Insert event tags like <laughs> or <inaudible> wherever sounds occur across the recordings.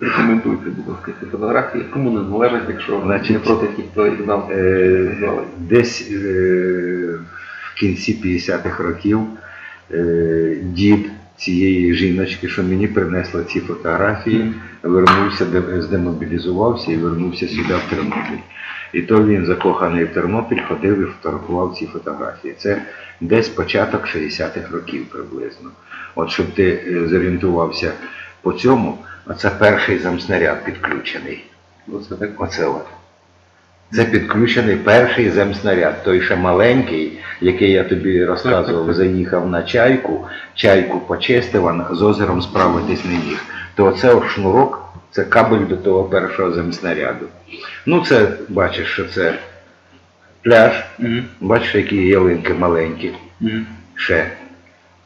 Рекомендуйте, будь ласка, ці фотографії. Кому не належать, якщо Значить, не проти тих, хто їх дав. Е, Знали. Десь е, в кінці 50-х років е, дід цієї жіночки, що мені принесла ці фотографії, вернувся, здемобілізувався і вернувся сюди в Тернопіль. І то він закоханий в Тернопіль ходив і фотографував ці фотографії. Це десь початок 60-х років приблизно. От щоб ти е, зорієнтувався по цьому, оце перший замснаряд підключений. Оце так. Оце от. Це підключений перший земснаряд, той ще маленький, який я тобі розказував, <laughs> заїхав на чайку, чайку почистив, а з озером справитись не міг. То оце шнурок, це кабель до того першого земснаряду. Ну це, бачиш, що це пляж, Мгм. бачиш, які ялинки маленькі Мгм. ще.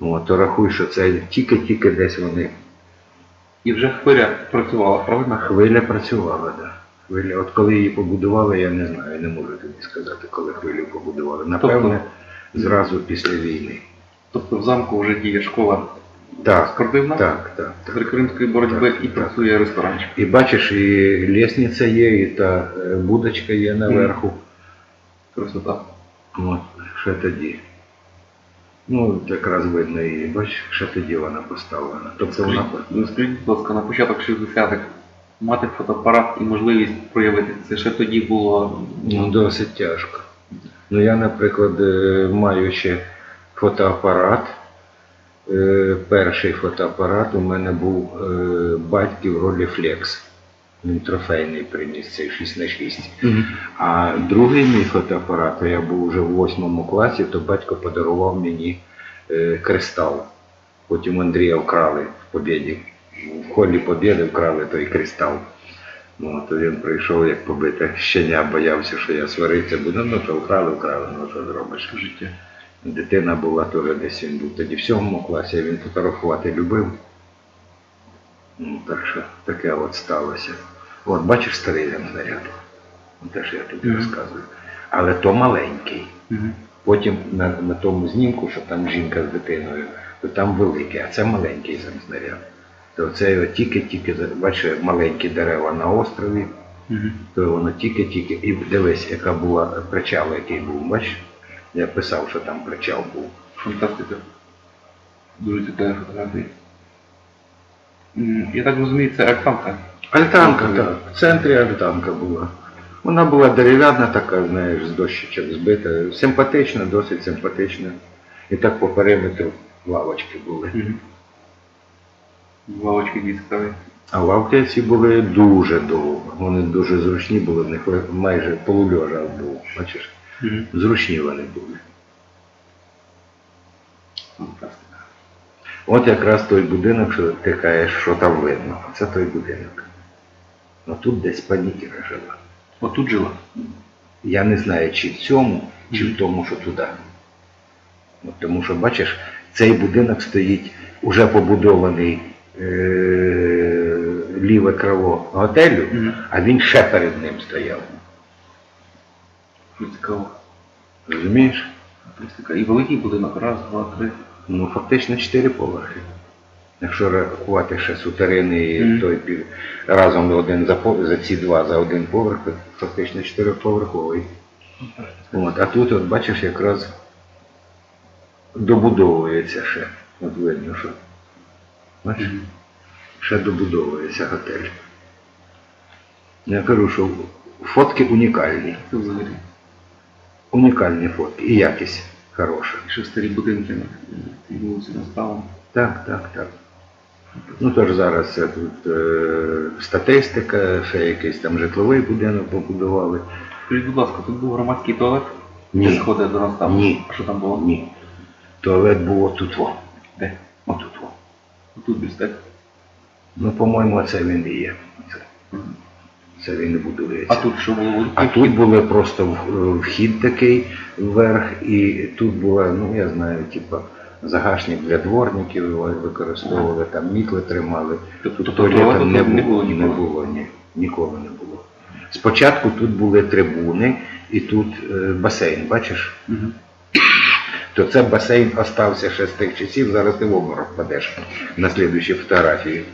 От, то рахуй, що це тільки-тільки десь вони І вже хвиля працювала, правильно? Хвиля працювала, так. Да. Хвиля. От коли її побудували, я не знаю, не можу тобі сказати, коли хвилю побудували. Напевне, зразу після війни. Тобто в замку вже діє школа Так, спортивна так, так. з рекрутської боротьби Так, і так. працює ресторанчик. І бачиш, і лісниця є, і та е, будочка є наверху. Красота. От, ще тоді. Ну, якраз видно її, бачиш, ще тоді вона поставлена. Тобто вона Ну, Скажіть, будь ласка, на початок 60-х мати фотоапарат і можливість проявити це ще тоді було Ну, досить тяжко. Ну, я, наприклад, е, маю ще фотоапарат. Е, Перший фотоапарат у мене був е, батьків Rolleiflex. Він трофейний приніс цей 6 на 6 А другий мій фотоапарат, я був вже в восьмому класі, то батько подарував мені е, кристал. Потім Андрія вкрали в Побєді. В холі Побєди вкрали той кристал. Ну, то він прийшов як побите щеня, боявся, що я сваритися буду. Ну, то вкрали, вкрали, ну що зробиш. життя. Дитина була теж десь він був тоді в сьомому класі, він фотографувати любив. Ну, так що таке от сталося. От бачиш старий снаряд. Те, що я тобі розказую. Але то маленький. Потім на, на тому знімку, що там жінка з дитиною, то там великий, а це маленький сам снаряд. То це тільки-тільки, бачиш, маленькі дерева на острові, то воно тільки-тільки. І дивись, яка була причал, який був, бачиш? Я писав, що там причал був. Фантастика. Дуже цікаві фотографії. Я так розумію, це Альтанка. Альтанка, так. В центрі альтанка була. Вона була дерев'яна така, знаєш, з дощечок збита. Симпатична, досить симпатична. І так по периметру лавочки були. Лавочки дві. А лавки ці були дуже довго. Вони дуже зручні були, в них майже полульожа був. Бачиш? Мгм. Зручні вони були. Фантастика. От якраз той будинок, що ти кажеш, що там видно. Це той будинок. Ну тут десь панікіра жила. Отут жила. Я не знаю, чи в цьому, чи в тому, що туди. От тому що, бачиш, цей будинок стоїть уже побудований е- ліве крило готелю, Мгм. а він ще перед ним стояв. Цікаво. Розумієш? І великий будинок. Раз, два, три. Ну, фактично чотири поверхи. Якщо рахувати ще сутерини і той пів- разом один за, за ці два за один поверх, то фактично чотириповерховий. От, а тут, от бачиш, якраз добудовується ще. От видно, що. Бачиш, Мгм. ще добудовується готель. Я кажу, що фотки унікальні. Унікальні фотки. І якість хороша. І ще старі будинки на вулиці наставом. Так, так, так. Ну тож зараз це тут е, статистика, ще якийсь там житловий будинок побудували. Скажіть, будь ласка, тут був громадський туалет? Ні. Де сходи до наставу? Ні. А що там було? Ні. Туалет був отут во. Де? Отут во. Тут десь, так? Ну, по-моєму, це він і є. Це, це він і будується. А тут що було? А тут були просто в- вхід такий вверх, і тут була, ну я знаю, типа загашник для дворників використовували, там мітли тримали. Тобто Тут туалету туалету не було, не було, ні, ніколи не було. Спочатку тут були трибуни і тут е, басейн, бачиш? Мгм. То це басейн остався ще з тих часів, зараз ти в обморок падеш на слідуючій фотографії.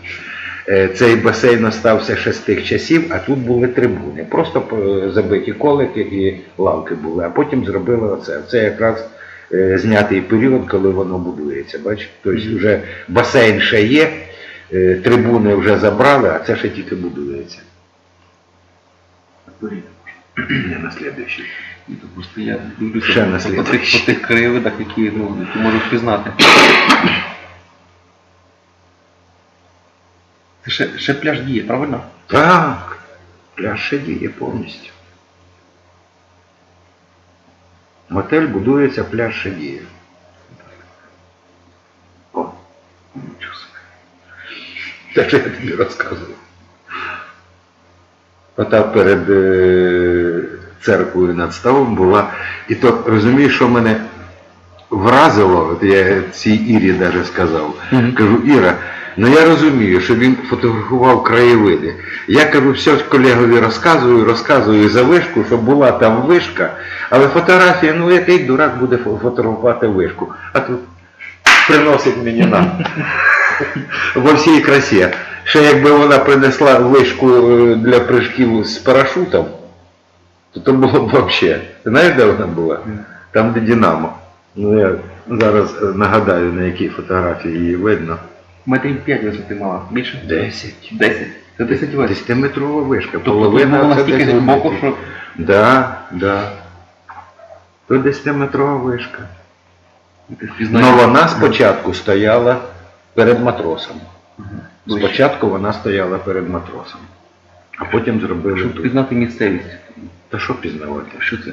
Е, Цей басейн остався ще з тих часів, а тут були трибуни. Просто е, забиті колики і лавки були, а потім зробили оце. Це якраз знятий період, коли воно будується. Бачиш? Тобто вже басейн ще є, е, трибуни вже забрали, а це ще тільки будується. Не на слідуючий. І то просто я дивлюся Ще на по, по, тих, по тих краєвидах, які, ну, які можу впізнати. Це ще, ще пляж діє, правильно? Так, пляж ще діє повністю. Готель будується, пляж ще. О, Нічого собі. те, що я тобі розказував. Ота перед е, церквою над ставом була. І то розумієш, що мене вразило, от я цій Ірі навіть сказав. Кажу, Іра, ну я розумію, що він фотографував краєвиди. Я кажу, все колегові розказую, розказую за вишку, що була там вишка, але фотографія, ну який дурак буде фотографувати вишку. А тут приносить мені нам <laughs> во всій красі. Ще якби вона принесла вишку е, для прыжків з парашутом, то то було б взагалі. Знаєш, де вона була? Там, де Динамо. Ну я зараз е, нагадаю, на якій фотографії її видно. Метрів 5 висоти мала. Більше? Десять. 10. Це 10 висоти. Десятиметрова вишка. Тобто вона це настільки 10 глибоко, метрів. що Да, да. То десятиметрова вишка. ти впізнаєш. Но вона спочатку стояла перед матросом. Ближче. Спочатку вона стояла перед матросом. А потім зробили Щоб тут. впізнати місцевість. Та що пізнавати? Що це?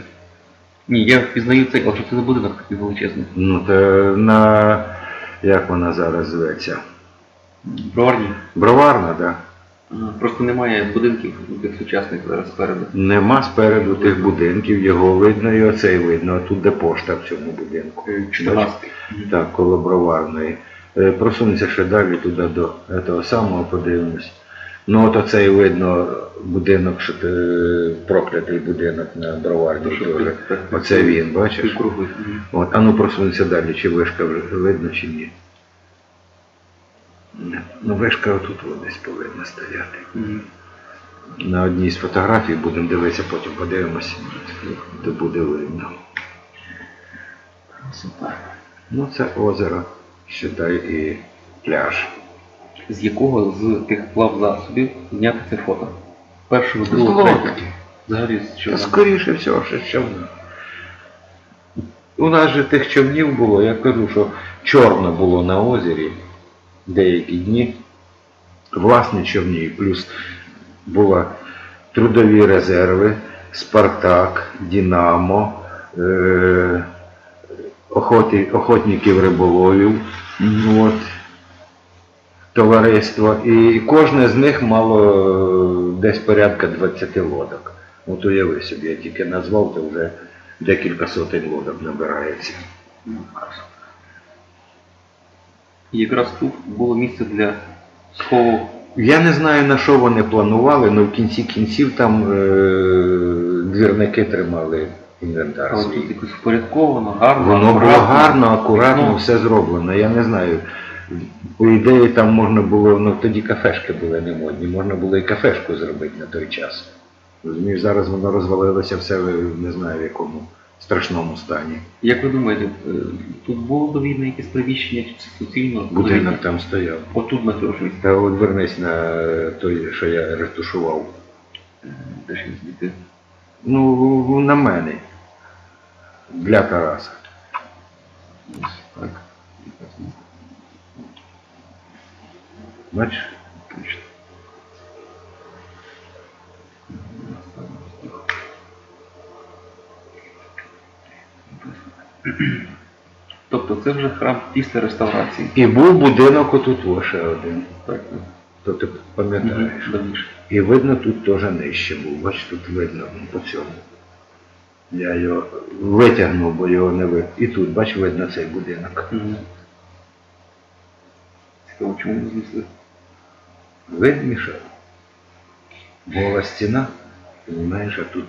Ні, я впізнаю цей, але що це за будинок такий величезний. Ну, то на як вона зараз зветься? Броварні. Броварна, так. Да. Просто немає будинків тих сучасних зараз спереду. Нема спереду тих будинків, його видно і оцей видно, а тут де пошта в цьому будинку. 14. Так, коло броварної. Е, Просунься ще далі туди до того самого, подивимось. Ну от оцей видно будинок, що ти, проклятий будинок на так- Оце він, бачиш? От, а ну просунься далі, чи вишка вже видно, чи ні. Ну вишка отут от десь повинна стояти. На одній з фотографій будемо дивитися, потім подивимося, то буде видно. Красота. Ну це озеро, считай, і пляж. З якого з тих плавзасобів зняти це фото? Першого, другого, третього. Взагалі з чого? скоріше всього, що з човна. У нас же тих човнів було, я кажу, що чорно було на озері деякі дні. Власні човні, плюс були трудові резерви, Спартак, Дінамо, е- охоті, охотників риболовів, от, товариство. І кожне з них мало е, десь порядка 20 лодок. От уяви собі, я тільки назвав, то вже декілька сотень лодок набирається. І якраз тут було місце для схову Я не знаю на що вони планували, але в кінці кінців там е, двірники тримали інвентар але свій. тут якось впорядковано, гарно. Воно було акуратно. гарно, акуратно, Ну, все зроблено. Я не знаю. По ідеї там можна було, ну тоді кафешки були не модні, можна було і кафешку зробити на той час. Розумієш, зараз воно розвалилося все, не знаю в якому страшному стані. Як ви думаєте, е, тут було до війни якесь приміщення чи це суцільно? Будинок там стояв. Отут на місці. Та от вернись на той, що я ретушував. Де ж звідти? Ну, на мене. Для Тараса. Ось Так. Бачиш? <clears throat> Тобто це вже храм після реставрації. І був будинок отут ще один. Так, То ти пам'ятаєш. давніше. І видно, тут теж нижче був. Бач, тут видно по цьому. Я його витягнув, бо його не видно. І тут, бач, видно цей будинок. Мгм. Цікаво, чому не знесли? Видніше. Гола стіна, розумієш, а тут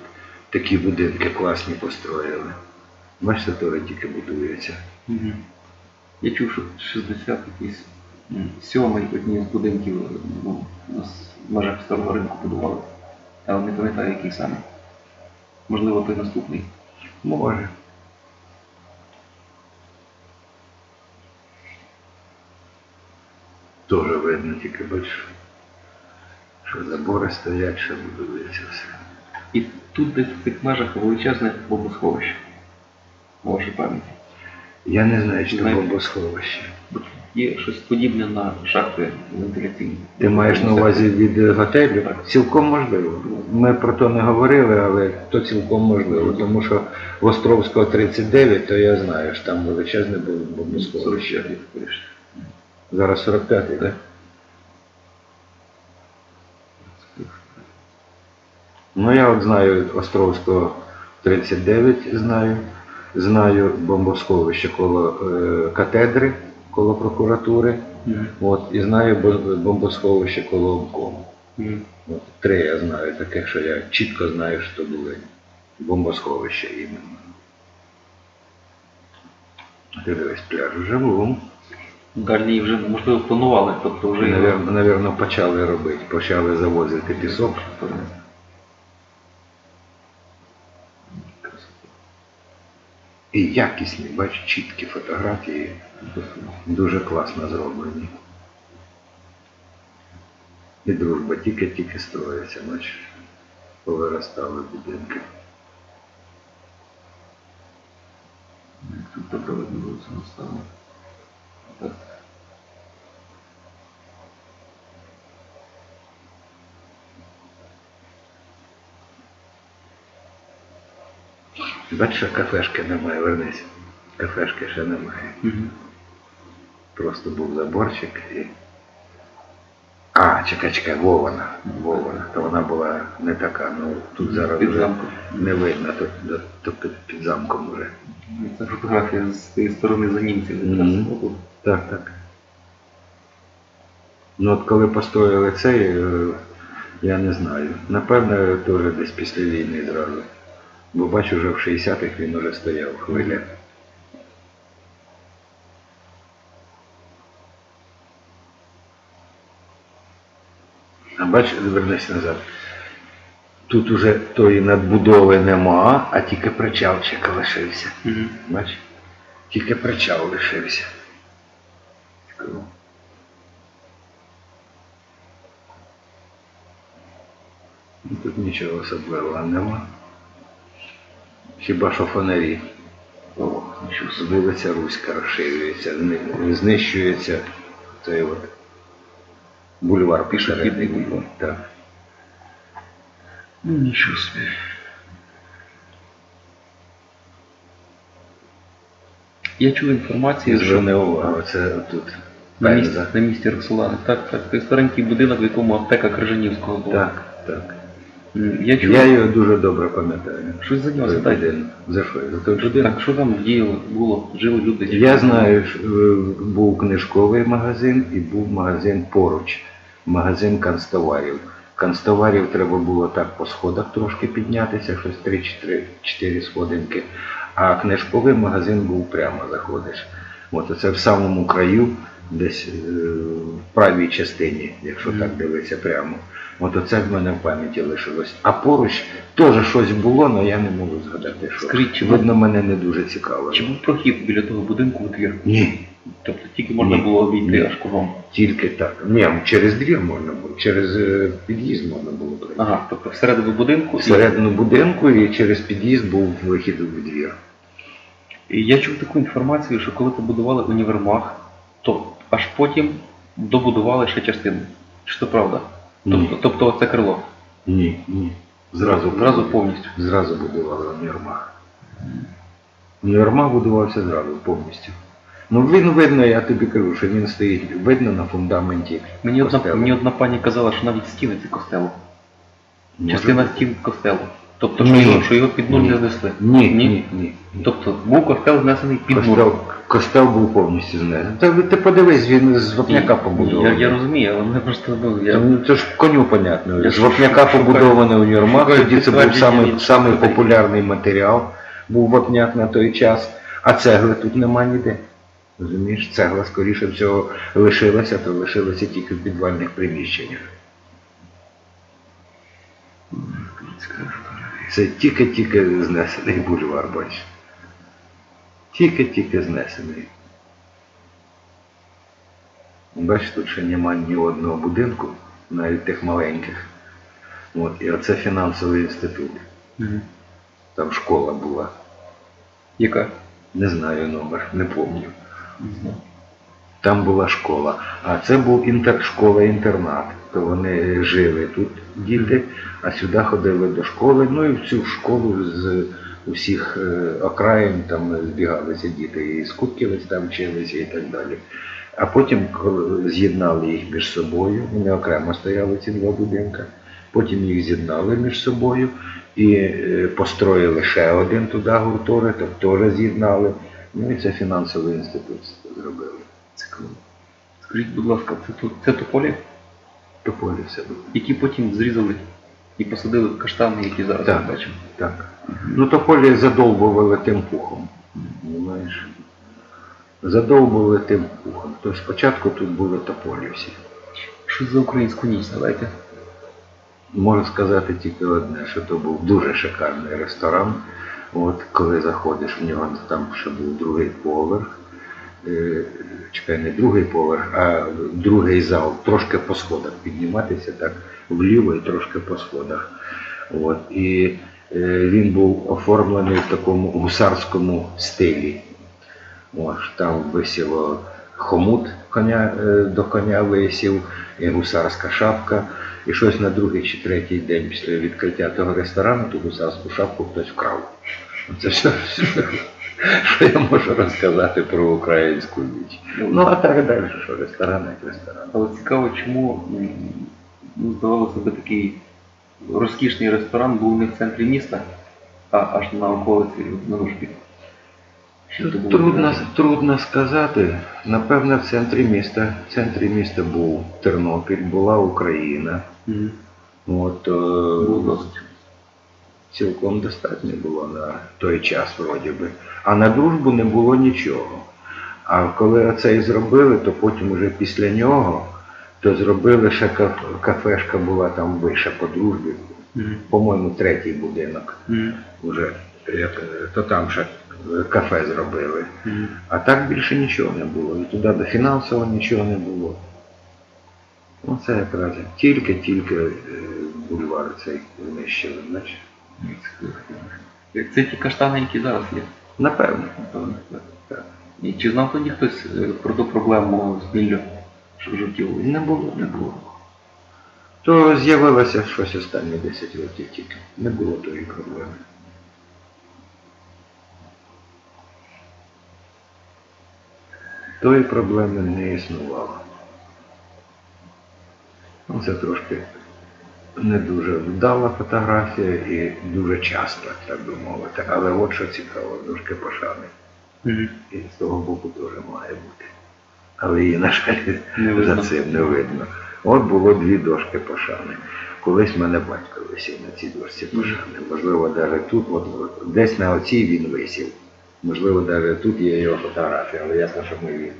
такі будинки класні построїли. Бачиш, це тільки будується. Мгм. Я чув, що 60 якийсь Сьомий одні з будинків ну, в межах старого ринку будували. Але не пам'ятаю, який саме. Можливо, той наступний. Може. Тоже видно, тільки бачиш, що забори стоять, що будується все. І тут десь в цих межах величезне бомбосховище. Вашій пам'яті. Я не знаю, чи це Знаєте. бомбосховище. Є щось подібне на шахти вентиляційні. Ти маєш на увазі від е, готелю? Так. Цілком можливо. Ми про то не говорили, але то цілком можливо. Тому що в Островського 39, то я знаю, що там величезне було бомбосховище. 45 скоріше. Зараз 45-й, так? Ну я от знаю Островського 39, знаю. Знаю бомбосховище коло е, катедри, коло прокуратури. Мгм. От, і знаю бомбосховище коло обкому. Мгм. От, три я знаю таких, що я чітко знаю, що були бомбосховища іменно. Ти дивись, пляж живу. Дальній вже можливо планували, тобто вже навірно, почали робити, почали завозити пісок. І якісні, бач, чіткі фотографії, дуже класно зроблені. І дружба тільки-тільки строїться, бач, повиростали будинки. Тут добре видно було це наставлено. Так. Бачиш, кафешки немає, вернись. Кафешки ще немає. Мгм. Просто був заборчик і. А, чекай, чекай, Вована. Вована. То вона була не така, ну тут зараз Під вже замком. не видно, то, то, то під, під замком вже. Це фотографія з цієї сторони за німців. якраз. Мгм. Отут. Так, так. Ну от коли построїли цей, е, я не знаю. Напевно, теж десь після війни зразу. Бо бачу, вже в 60-х він уже стояв хвиля. А бач, звернись назад. Тут уже тої надбудови нема, а тільки причалчик лишився. Мгм. Бач? Тільки причал лишився. Тут нічого особливого нема. Хіба що фонарі. О, собі. Вулиця Руська розширюється, знищується цей от бульвар Пішохідний бульвар. Так. Ну, нічого собі. Я чув інформацію, що зверни увагу, це тут. на місці, на місці Роксолани. Так, так. Той старенький будинок, в якому аптека Крижанівського була. Так, так. Я чув, Я його дуже добре пам'ятаю. щось за нього Той За що? За той будинок? Так, що там діяло, було, жили люди? Я знаю, що е, був книжковий магазин і був магазин поруч, магазин канцтоварів. Канцтоварів треба було так по сходах трошки піднятися, щось 3-4 сходинки, а книжковий магазин був прямо заходиш. От оце в самому краю, десь е, в правій частині, якщо так дивитися прямо. От оце в мене в пам'яті лишилось. А поруч теж щось було, але я не можу згадати, що. Скажіть, чи Видно, мене не дуже цікаво. Чи був прохід біля того будинку у двір? Ні, Тобто тільки можна Ні. було обійти Ні. аж кругом. тільки так. Ні, через двір можна було, через е, під'їзд можна було пройти. Ага, тобто всередину будинку. і- Всередину будинку і через під'їзд був вихід у двір. І я чув таку інформацію, що коли побудували універмаг, то аж потім добудували ще частину. Чи це правда? Тобто, Ні. тобто це крило. Ні, ні. Зразу, Зразу повністю. Зразу будували універмаг. Універмаг будувався зразу повністю. Ну він видно, я тобі кажу, що він стоїть видно на фундаменті. Мені одна, костелу. мені одна пані казала, що навіть стіни це костелу. Може Частина бути. стін костелу. Тобто, що Ні. його, що його під нуль не знесли. Ні, ні, ні. ні. Тобто був костел знесений під нуль. Костел, костел був повністю знесений. Та ви- ти подивись, він з вапняка Я, побудований. я розумію, але мене просто ну, я, Там, це ж коню понятно. Я З вапняка шукаю- побудований універмаг, шукаю тоді це був підтвердження самий, від самий людей. популярний матеріал, був вапняк на той час, а цегли тут нема ніде. Розумієш, цегла, скоріше всього, лишилася, то лишилася тільки в підвальних приміщеннях. Це тільки-тільки знесений бульвар, бачиш. Тільки-тільки знесений. Бачиш, тут ще немає ні одного будинку, навіть тих маленьких. От, і оце фінансовий інститут. Мгм. Там школа була. Яка? Не знаю номер, не пам'ятаю. Знаю. Там була школа. А це був інтер... школа-інтернат. То вони жили тут діти, а сюди ходили до школи. Ну і в цю школу з усіх е, окраїн там збігалися діти. І з Кутківець там вчилися і так далі. А потім з'єднали їх між собою, вони окремо стояли ці два будинки. Потім їх з'єднали між собою і е, построїли ще один туди гуртожиток, теж з'єднали. Ну і це фінансовий інститут зробили. Цікаво. Скажіть, будь ласка, це, це тополі, Тополі все які потім зрізали і посадили каштани, які зараз Так. ми бачимо. Так. Ну тополі задовбували тим пухом. Понимаєш? Задовбували тим пухом. То спочатку тут були тополі всі. Що за українську ніч, давайте? Можу сказати тільки одне, що то був дуже шикарний ресторан. От коли заходиш в нього, там ще був другий поверх. Е, Чекай, не другий поверх, а другий зал, трошки по сходах підніматися, так вліво і трошки по сходах. От, і е, він був оформлений в такому гусарському стилі. Ось, там висіло хомут коня, е, до коня висів, і гусарська шапка. І щось на другий чи третій день після відкриття того ресторану ту гусарську шапку хтось вкрав. Це все, що я можу розказати про українську ніч. Ну а так далі, що ресторан як ресторан. Але цікаво, чому ну, здавалося би такий розкішний ресторан був не в центрі міста, а аж на околиці на було? Трудно, трудно сказати. Напевно, в центрі міста. В центрі міста був Тернопіль, була Україна. Мгм. От, е, Було досить. Цілком достатньо було на той час, вроді би. А на дружбу не було нічого. А коли оце і зробили, то потім уже після нього то зробили ще кафешка була там вище по дружбі. По-моєму, третій будинок. Мгм. Уже, е, то там ще е, кафе зробили. А так більше нічого не було. І туди до фінансового нічого не було. Ну це якраз тільки-тільки е, бульвар цей знищили, значить. Це ті каштани, які зараз є. Напевно. Напевно. І чи знав тоді хтось е, про ту проблему з біллю, жовтіло? Не було, не було. То з'явилося щось останні 10 років тільки. Не було тої проблеми. Тої проблеми не існувало. Ну, Це трошки не дуже вдала фотографія і дуже часто, так би мовити. Але от що цікаво, трошки пошани. І з того боку теж має бути. Але її, на жаль, Не за цим не видно. От було дві дошки пошани. Колись в мене батько висів на цій дошці пошани. Можливо, навіть тут, от, десь на оцій він висів. Можливо, навіть тут є його фотографія, але ясно, що ми її,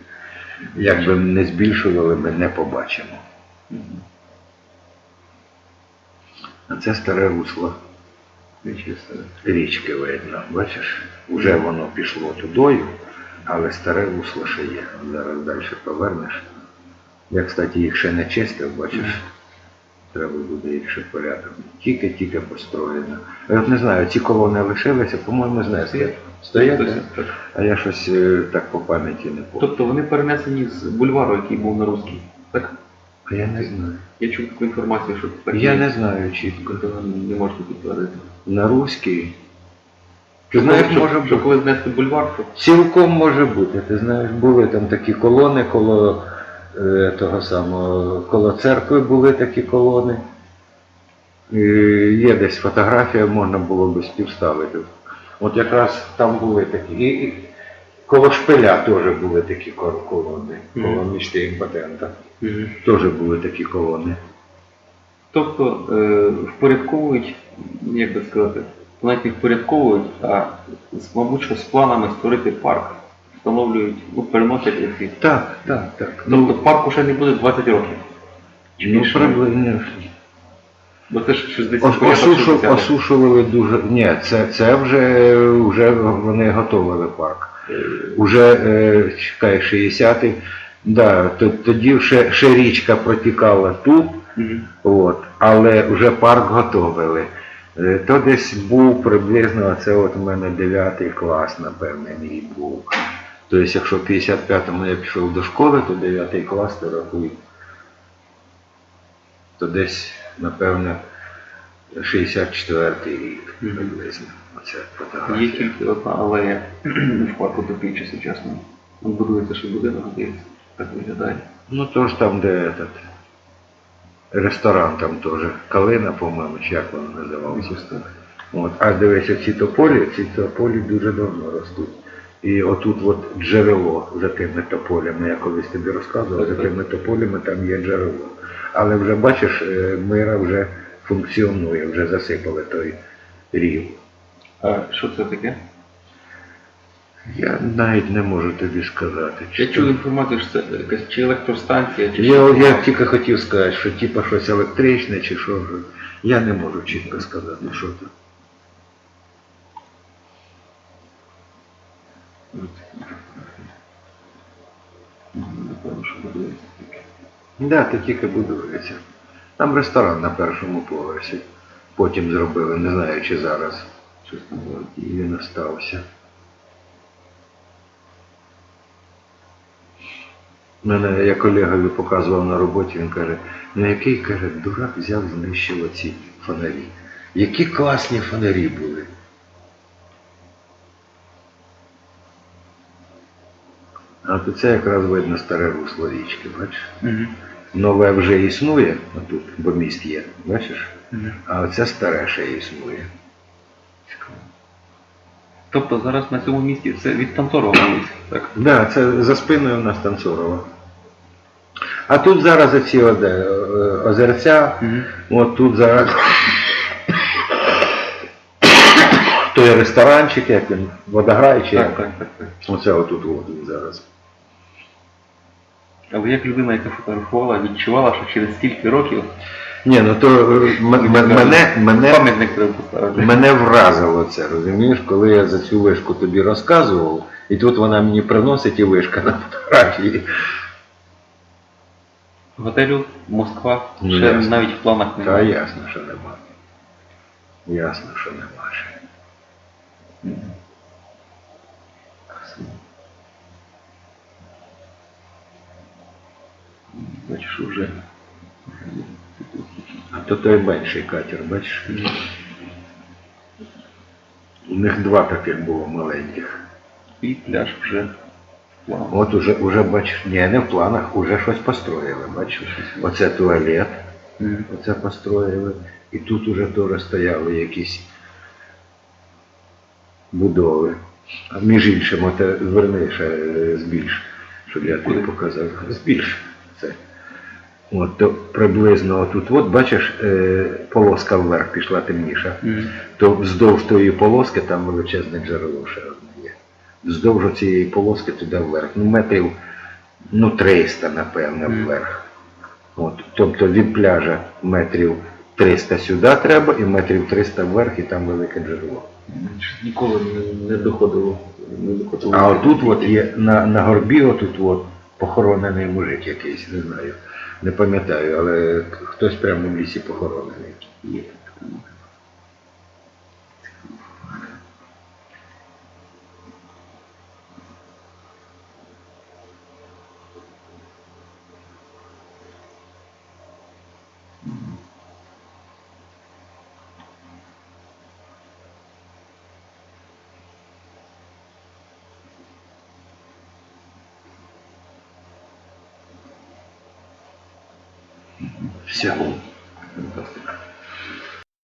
як би не збільшували, ми не побачимо. А це старе русло річки видно. Бачиш, вже воно пішло тудою, але старе русло ще є. Зараз далі повернеш. Я, кстати, їх ще не чистив, бачиш. Треба буде їх ще порядок. Тільки-тільки построєно. Я от не знаю, ці колони лишилися, по-моєму, знесли. Стоять, а я щось е, так по пам'яті не пам'ятаю. Тобто вони перенесені з бульвару, який був на русській. Так? А я не знаю. Я чув таку інформацію, що так Я не знаю чітко. Тобто не можете підтвердити. На руський. Ти знаєш, коли- може що бути. коли знесли бульвар, то Цілком може бути. Ти знаєш, були там такі колони коло е, того самого, коло церкви були такі колони. І є десь фотографія, можна було би співставити. От якраз там були такі. І, і коло шпиля теж були такі колони, коло мічти імпотента. Теж були такі колони. Тобто е, впорядковують, як би сказати, навіть не впорядковують, а мабуть, що з планами створити парк встановлюють, ну, переносять ці. Так, так, так. Тобто парку ще не буде 20 років. Чи Ну, більше? приблизно. Бо це ж 60 Ос- осушували дуже. Ні, це, це вже, вже вони готували парк. Уже е, чекай, 60-й. Да, тоді ще, ще річка протікала тут, Мгм. от, але вже парк готовили. Е, То десь був приблизно, це от у мене 9 клас, напевне, мій був. Тобто, якщо в 55-му я пішов до школи, то 9 клас, то рахуй. То десь, напевне, 64-й рік Мгм. Приблизно. Оце Є фотографія. тільки одна алея в парку топічі сучасно. Там будується ще будинок, здається. Так виглядає. Ну то ж там, де этот, ресторан там теж. Калина, по-моєму, чи як воно називалося. От. А дивися, ці тополі, ці тополі дуже давно ростуть. І отут от джерело за тими тополями, я колись тобі розказував, за тими тополями там є джерело. Але вже бачиш, е, мира вже функціонує, вже засипали той рів. А що це таке? Я навіть не можу тобі сказати. Я чи чув інформацію, що це якась чи електростанція, чи Я, я тільки хотів сказати, що типа щось електричне чи що. Я не можу чітко сказати, що це. Напевно, що будується таке. Да, то тільки будується. Там ресторан на першому поверсі. Потім зробили, не знаю, чи зараз. Було. І він остався. Мене я колегові показував на роботі, він каже, ну який каже, дурак взяв, знищив оці фонарі. Які класні фонарі були. А то це якраз видно старе русло річки, бачиш? Мгм. Нове вже існує, отут, бо міст є, бачиш? Мгм. А оце старе ще існує. Тобто зараз на цьому місці це від Танторова вулиця, так? Да, це за спиною у нас Танцорова. А тут зараз оці е, озерця, Мгм. от тут зараз той ресторанчик, як він, водограй чи Так, так, так, так. Оце отут от він зараз. Але як людина, яка фотографувала, відчувала, що через стільки років Ні, ну то е, мене, мене, мене вразило це, розумієш, коли я за цю вишку тобі розказував, і тут вона мені приносить і вишка на фотографії. Готелю Москва Ну, ще ясно. навіть в планах Та ясно, що нема. Ясно, що нема ще. Мгм. Красиво. Бачиш, уже. А то той менший катер, бачиш? У них два таких було маленьких. І пляж вже. От уже, уже бачиш, ні, не в планах, уже щось построїли, бачиш? Оце туалет, оце построїли. І тут уже теж стояли якісь будови. А між іншим, оте зверни ще е, збільш, щоб я тобі показав. Збільш. От, то приблизно отут, от бачиш, е, полоска вверх пішла темніша. Мгм. то вздовж тої полоски там величезне джерело ще одне є. Вздовж цієї полоски туди вверх. Ну, метрів ну, 300, напевно, вверх. От, тобто від пляжа метрів 300 сюди треба і метрів 300 вверх, і там велике джерело. Ніколи не, не доходило. Не доходило. А отут от є на, на горбі, отут от похоронений мужик якийсь, не знаю. Не пам'ятаю, але хтось прямо в лісі похоронений.